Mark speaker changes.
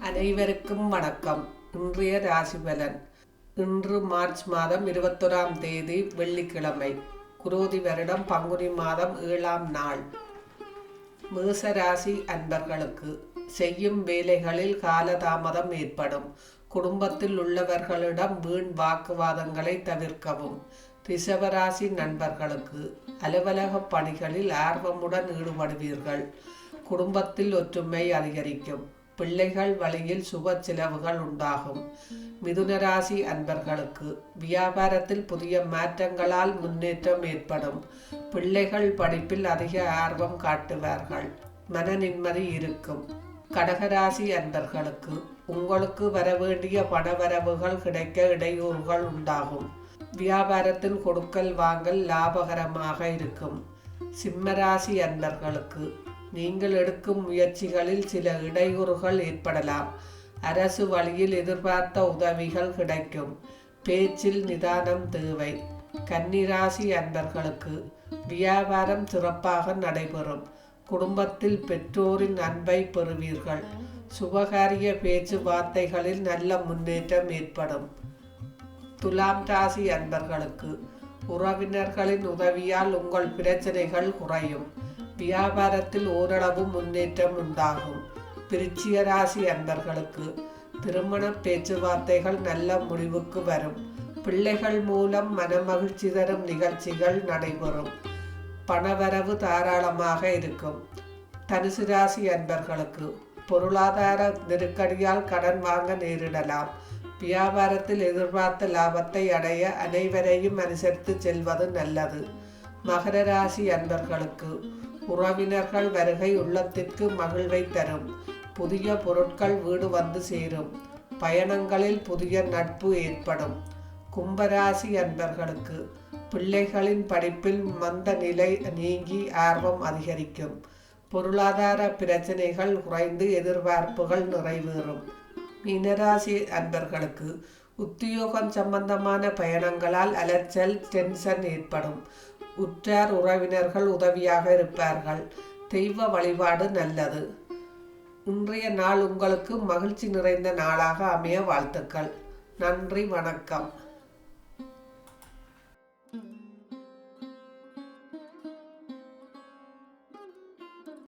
Speaker 1: அனைவருக்கும் வணக்கம். இன்றைய ராசி பலன் இன்று மார்ச் மாதம் இருபத்தொராம் தேதி வெள்ளிக்கிழமை. குரோதி வருடம் பங்குனி மாதம் ஏழாம் நாள். மேச ராசி அன்பர்களுக்கு செய்யும் வேலைகளில் காலதாமதம் ஏற்படும். குடும்பத்தில் உள்ளவர்களிடம் வீண் வாக்குவாதங்களை தவிர்க்கவும். ரிஷபராசி நண்பர்களுக்கு அலுவலக பணிகளில் ஆர்வமுடன் ஈடுபடுவீர்கள். குடும்பத்தில் ஒற்றுமை அதிகரிக்கும். பிள்ளைகள் வழியில் சுப செலவுகள் உண்டாகும். மிதுனராசி அன்பர்களுக்கு வியாபாரத்தில் புதிய மாற்றங்களால் முன்னேற்றம் ஏற்படும். பிள்ளைகள் படிப்பில் அதிக ஆர்வம் காட்டுவார்கள். மன நிம்மதி இருக்கும். கடகராசி அன்பர்களுக்கு உங்களுக்கு வரவேண்டிய பணவரவுகள் கிடைக்க இடையூறுகள் உண்டாகும். வியாபாரத்தில் கொடுக்கல் வாங்கல் லாபகரமாக இருக்கும். சிம்மராசி அன்பர்களுக்கு நீங்கள் எடுக்கும் முயற்சிகளில் சில இடையூறுகள் ஏற்படலாம். அரசு வழியில் எதிர்பார்த்த உதவிகள் கிடைக்கும். பேச்சில் நிதானம் தேவை. கன்னிராசி அன்பர்களுக்கு வியாபாரம் சிறப்பாக நடைபெறும். குடும்பத்தில் பெற்றோரின் அன்பை பெறுவீர்கள். சுபகாரிய பேச்சுவார்த்தைகளில் நல்ல முன்னேற்றம் ஏற்படும். துலாம் ராசி அன்பர்களுக்கு உறவினர்களின் உதவியால் உங்கள் பிரச்சனைகள் குறையும். வியாபாரத்தில் ஓரளவு முன்னேற்றம் உண்டாகும். விருச்சிக ராசி அன்பர்களுக்கு திருமண பேச்சுவார்த்தைகள் நல்ல முடிவுக்கு வரும். பிள்ளைகள் மூலம் மனமகிழ்ச்சி தரும் நிகழ்ச்சிகள் நடைபெறும். பணவரவு தாராளமாக இருக்கும். தனுசு ராசி அன்பர்களுக்கு பொருளாதார நெருக்கடியால் கடன் வாங்க நேரிடலாம். வியாபாரத்தில் எதிர்பார்த்த லாபத்தை அடைய அனைவரையும் அனுசரித்து செல்வது நல்லது. மகர ராசி அன்பர்களுக்கு உறவினர்கள் வருகை உள்ளத்திற்கு மகிழ்வை தரும். புதிய பொருட்கள் வீடு வந்து சேரும். பயணங்களில் புதிய நட்பு ஏற்படும். கும்பராசி அன்பர்களுக்கு பிள்ளைகளின் படிப்பில் மந்த நிலை நீங்கி ஆர்வம் அதிகரிக்கும். பொருளாதார பிரச்சனைகள் குறைந்து எதிர்பார்ப்புகள் நிறைவேறும். மீனராசி அன்பர்களுக்கு உத்தியோகம் சம்பந்தமான பயணங்களால் அலைச்சல் டென்ஷன் ஏற்படும். உற்றார் உறவினர்கள் உதவியாக இருப்பார்கள். தெய்வ வழிபாடு நல்லது. இன்றைய நாள் உங்களுக்கு மகிழ்ச்சி நிறைந்த நாளாக அமைய வாழ்த்துக்கள். நன்றி வணக்கம்.